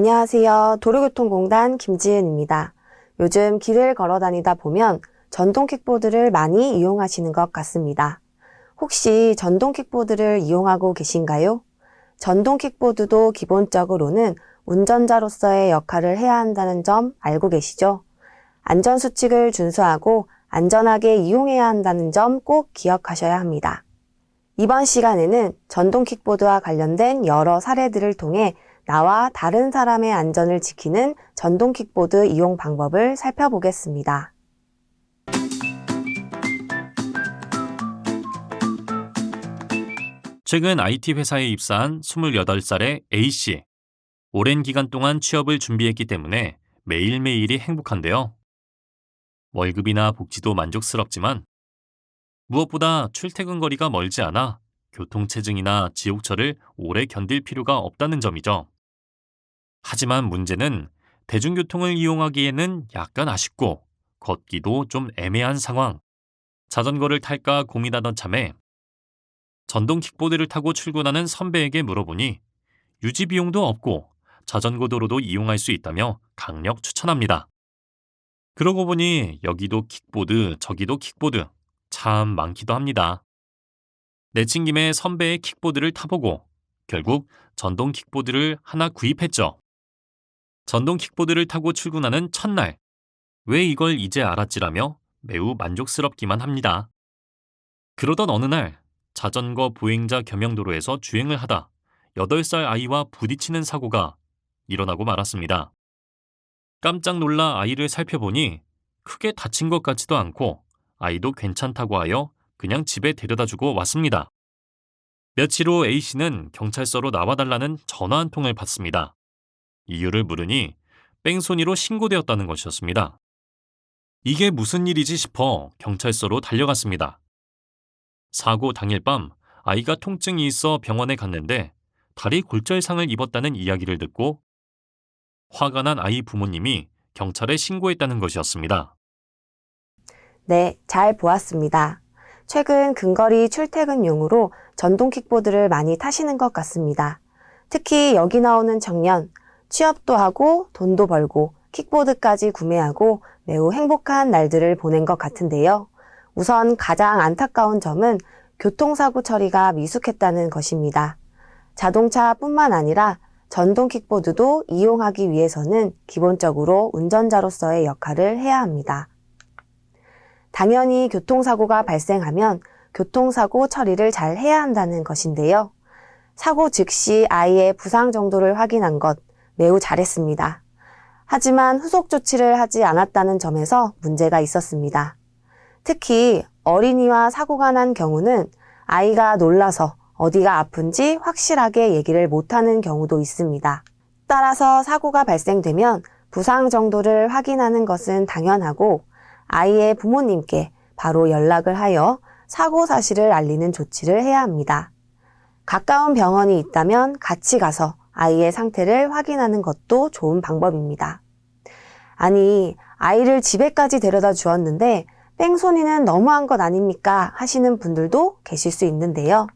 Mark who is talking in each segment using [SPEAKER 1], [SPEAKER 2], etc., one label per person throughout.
[SPEAKER 1] 안녕하세요. 도로교통공단 김지은입니다. 요즘 길을 걸어 다니다 보면 전동 킥보드를 많이 이용하시는 것 같습니다. 혹시 전동 킥보드를 이용하고 계신가요? 전동 킥보드도 기본적으로는 운전자로서의 역할을 해야 한다는 점 알고 계시죠? 안전수칙을 준수하고 안전하게 이용해야 한다는 점 꼭 기억하셔야 합니다. 이번 시간에는 전동 킥보드와 관련된 여러 사례들을 통해 나와 다른 사람의 안전을 지키는 전동 킥보드 이용 방법을 살펴보겠습니다.
[SPEAKER 2] 최근 IT 회사에 입사한 28살의 A씨. 오랜 기간 동안 취업을 준비했기 때문에 매일매일이 행복한데요. 월급이나 복지도 만족스럽지만 무엇보다 출퇴근 거리가 멀지 않아 교통체증이나 지옥철을 오래 견딜 필요가 없다는 점이죠. 하지만 문제는 대중교통을 이용하기에는 약간 아쉽고 걷기도 좀 애매한 상황. 자전거를 탈까 고민하던 참에 전동 킥보드를 타고 출근하는 선배에게 물어보니 유지 비용도 없고 자전거 도로도 이용할 수 있다며 강력 추천합니다. 그러고 보니 여기도 킥보드, 저기도 킥보드 참 많기도 합니다. 내친 김에 선배의 킥보드를 타보고 결국 전동 킥보드를 하나 구입했죠. 전동 킥보드를 타고 출근하는 첫날 왜 이걸 이제 알았지라며 매우 만족스럽기만 합니다. 그러던 어느 날 자전거 보행자 겸용도로에서 주행을 하다 8살 아이와 부딪히는 사고가 일어나고 말았습니다. 깜짝 놀라 아이를 살펴보니 크게 다친 것 같지도 않고 아이도 괜찮다고 하여 그냥 집에 데려다 주고 왔습니다. 며칠 후 A씨는 경찰서로 나와달라는 전화 한 통을 받습니다. 이유를 물으니 뺑소니로 신고되었다는 것이었습니다. 이게 무슨 일이지 싶어 경찰서로 달려갔습니다. 사고 당일 밤 아이가 통증이 있어 병원에 갔는데 다리 골절상을 입었다는 이야기를 듣고 화가 난 아이 부모님이 경찰에 신고했다는 것이었습니다.
[SPEAKER 1] 네, 잘 보았습니다. 최근 근거리 출퇴근용으로 전동 킥보드를 많이 타시는 것 같습니다. 특히 여기 나오는 청년, 취업도 하고 돈도 벌고 킥보드까지 구매하고 매우 행복한 날들을 보낸 것 같은데요. 우선 가장 안타까운 점은 교통사고 처리가 미숙했다는 것입니다. 자동차뿐만 아니라 전동 킥보드도 이용하기 위해서는 기본적으로 운전자로서의 역할을 해야 합니다. 당연히 교통사고가 발생하면 교통사고 처리를 잘 해야 한다는 것인데요. 사고 즉시 아이의 부상 정도를 확인한 것 매우 잘했습니다. 하지만 후속 조치를 하지 않았다는 점에서 문제가 있었습니다. 특히 어린이와 사고가 난 경우는 아이가 놀라서 어디가 아픈지 확실하게 얘기를 못하는 경우도 있습니다. 따라서 사고가 발생되면 부상 정도를 확인하는 것은 당연하고 아이의 부모님께 바로 연락을 하여 사고 사실을 알리는 조치를 해야 합니다. 가까운 병원이 있다면 같이 가서 아이의 상태를 확인하는 것도 좋은 방법입니다. 아니, 아이를 집에까지 데려다 주었는데 뺑소니는 너무한 것 아닙니까? 하시는 분들도 계실 수 있는데요.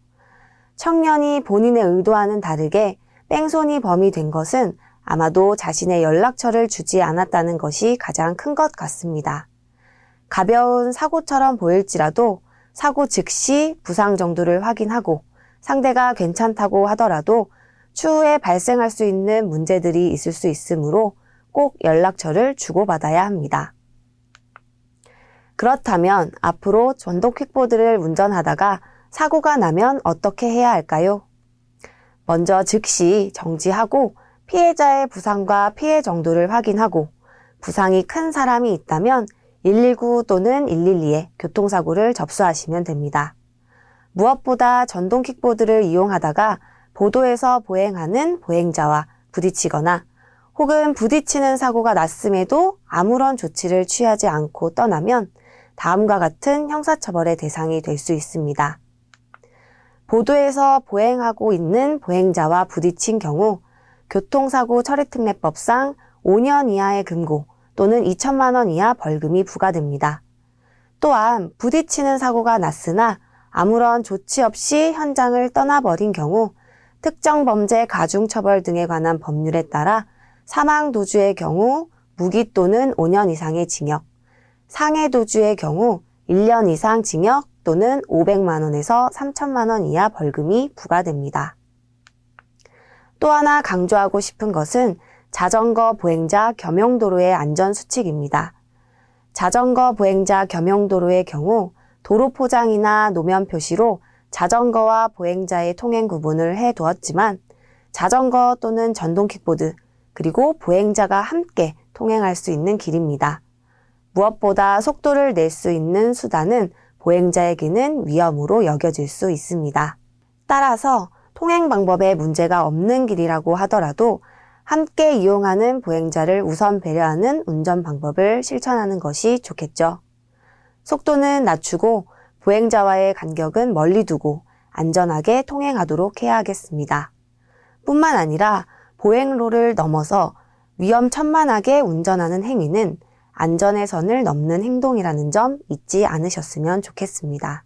[SPEAKER 1] 청년이 본인의 의도와는 다르게 뺑소니 범이 된 것은 아마도 자신의 연락처를 주지 않았다는 것이 가장 큰 것 같습니다. 가벼운 사고처럼 보일지라도 사고 즉시 부상 정도를 확인하고 상대가 괜찮다고 하더라도 추후에 발생할 수 있는 문제들이 있을 수 있으므로 꼭 연락처를 주고받아야 합니다. 그렇다면 앞으로 전동 킥보드를 운전하다가 사고가 나면 어떻게 해야 할까요? 먼저 즉시 정지하고 피해자의 부상과 피해 정도를 확인하고 부상이 큰 사람이 있다면 119 또는 112에 교통사고를 접수하시면 됩니다. 무엇보다 전동 킥보드를 이용하다가 보도에서 보행하는 보행자와 부딪히거나 혹은 부딪히는 사고가 났음에도 아무런 조치를 취하지 않고 떠나면 다음과 같은 형사처벌의 대상이 될 수 있습니다. 보도에서 보행하고 있는 보행자와 부딪힌 경우 교통사고 처리특례법상 5년 이하의 금고 또는 2천만 원 이하 벌금이 부과됩니다. 또한 부딪히는 사고가 났으나 아무런 조치 없이 현장을 떠나버린 경우 특정 범죄 가중처벌 등에 관한 법률에 따라 사망 도주의 경우 무기 또는 5년 이상의 징역, 상해 도주의 경우 1년 이상 징역 또는 500만 원에서 3천만 원 이하 벌금이 부과됩니다. 또 하나 강조하고 싶은 것은 자전거 보행자 겸용도로의 안전수칙입니다. 자전거 보행자 겸용도로의 경우 도로 포장이나 노면 표시로 자전거와 보행자의 통행 구분을 해 두었지만 자전거 또는 전동 킥보드 그리고 보행자가 함께 통행할 수 있는 길입니다. 무엇보다 속도를 낼 수 있는 수단은 보행자에게는 위험으로 여겨질 수 있습니다. 따라서 통행 방법에 문제가 없는 길이라고 하더라도 함께 이용하는 보행자를 우선 배려하는 운전 방법을 실천하는 것이 좋겠죠. 속도는 낮추고 보행자와의 간격은 멀리 두고 안전하게 통행하도록 해야 하겠습니다. 뿐만 아니라 보행로를 넘어서 위험천만하게 운전하는 행위는 안전의 선을 넘는 행동이라는 점 잊지 않으셨으면 좋겠습니다.